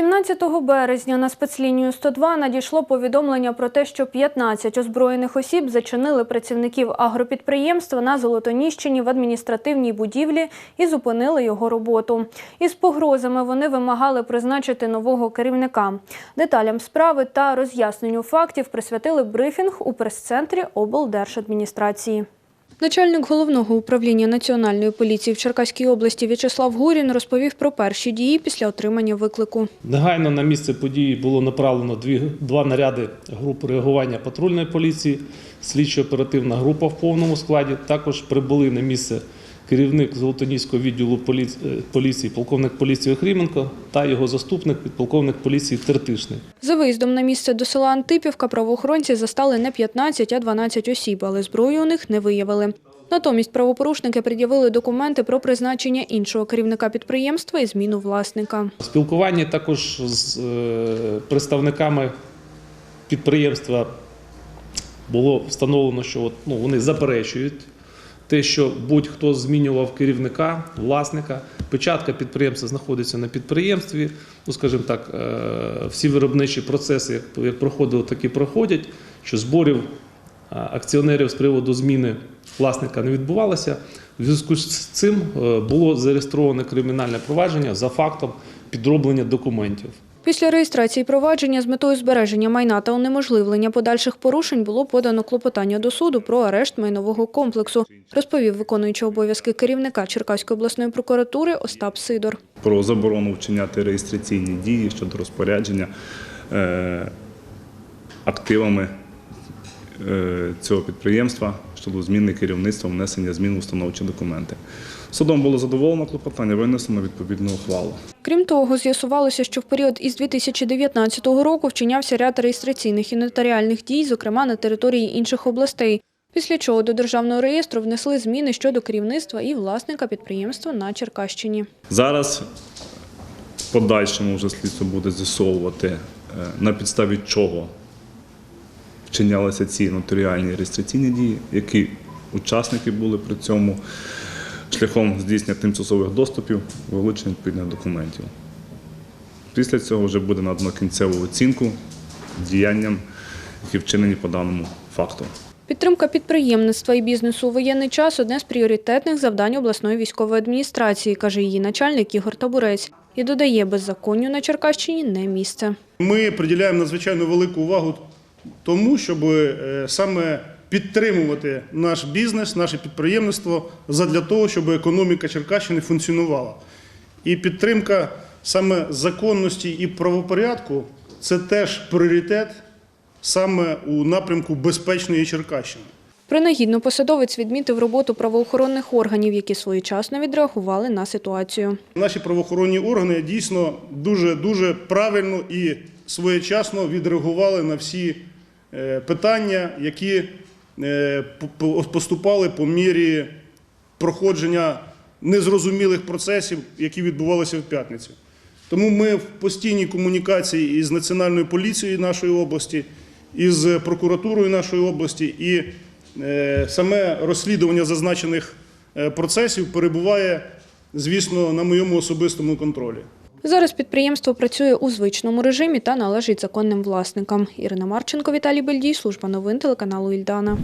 17 березня на спецлінію 102 надійшло повідомлення про те, що 15 озброєних осіб зачинили працівників агропідприємства на Золотоніщині в адміністративній будівлі і зупинили його роботу. Із погрозами вони вимагали призначити нового керівника. Деталям справи та роз'ясненню фактів присвятили брифінг у прес-центрі облдержадміністрації. Начальник головного управління Національної поліції в Черкаській області В'ячеслав Гурін розповів про перші дії після отримання виклику. Негайно на місце події було направлено дві, два наряди групи реагування патрульної поліції, слідчо-оперативна група в повному складі. Також прибули на місце керівник Золотоніського відділу е, поліції, полковник поліції Охріменко та його заступник, підполковник поліції Тертишний. За виїздом на місце до села Антипівка правоохоронці застали не 15, а 12 осіб, але зброї у них не виявили. Натомість правопорушники пред'явили документи про призначення іншого керівника підприємства і зміну власника. В спілкуванні також з е, представниками підприємства було встановлено, що от, ну, вони заперечують те, що будь-хто змінював керівника, власника. Печатка підприємства знаходиться на підприємстві. Ну, скажімо так, е, всі виробничі процеси, як, проходили, так і проходять. Що зборів е, акціонерів з приводу зміни власника не відбувалося. В зв'язку з цим е, було зареєстроване кримінальне провадження за фактом підроблення документів. Після реєстрації провадження з метою збереження майна та унеможливлення подальших порушень було подано клопотання до суду про арешт майнового комплексу, розповів виконуючий обов'язки керівника Черкаської обласної прокуратури Остап Сидор. про заборону вчиняти реєстраційні дії щодо розпорядження е, активами е, цього підприємства щодо зміни керівництва, внесення змін в установчі документи. Судом було задоволено клопотання, винесено відповідну ухвалу. Крім того, з'ясувалося, що в період із 2019 року вчинявся ряд реєстраційних і нотаріальних дій, зокрема на території інших областей. Після чого до державного реєстру внесли зміни щодо керівництва і власника підприємства на Черкащині. Зараз в подальшому вже слідство буде з'ясовувати, е, на підставі чого вчинялися ці нотаріальні реєстраційні дії, які учасники були при цьому шляхом здійснення тимчасових доступів, вилучення відповідних документів. Після цього вже буде надано кінцеву оцінку діянням, які вчинені по даному факту. Підтримка підприємництва і бізнесу у воєнний час одне з пріоритетних завдань обласної військової адміністрації, каже її начальник Ігор Табурець. І додає, беззаконню на Черкащині не місце. Ми приділяємо надзвичайно велику увагу тому, щоб е, саме підтримувати наш бізнес, наше підприємництво задля того, щоб економіка Черкащини функціонувала. І підтримка саме законності і правопорядку це теж пріоритет саме у напрямку безпечної Черкащини. Принагідно посадовець відмітив роботу правоохоронних органів, які своєчасно відреагували на ситуацію. Наші правоохоронні органи дійсно дуже дуже правильно і своєчасно відреагували на всі е, питання, які поступали по мірі проходження незрозумілих процесів, які відбувалися в п'ятницю. Тому ми в постійній комунікації із Національною поліцією нашої області, із прокуратурою нашої області, і е, саме розслідування зазначених е, процесів перебуває, звісно, на моєму особистому контролі. Зараз підприємство працює у звичному режимі та належить законним власникам. Ірина Марченко, Віталій Бельдій, служба новин телеканалу Ільдана.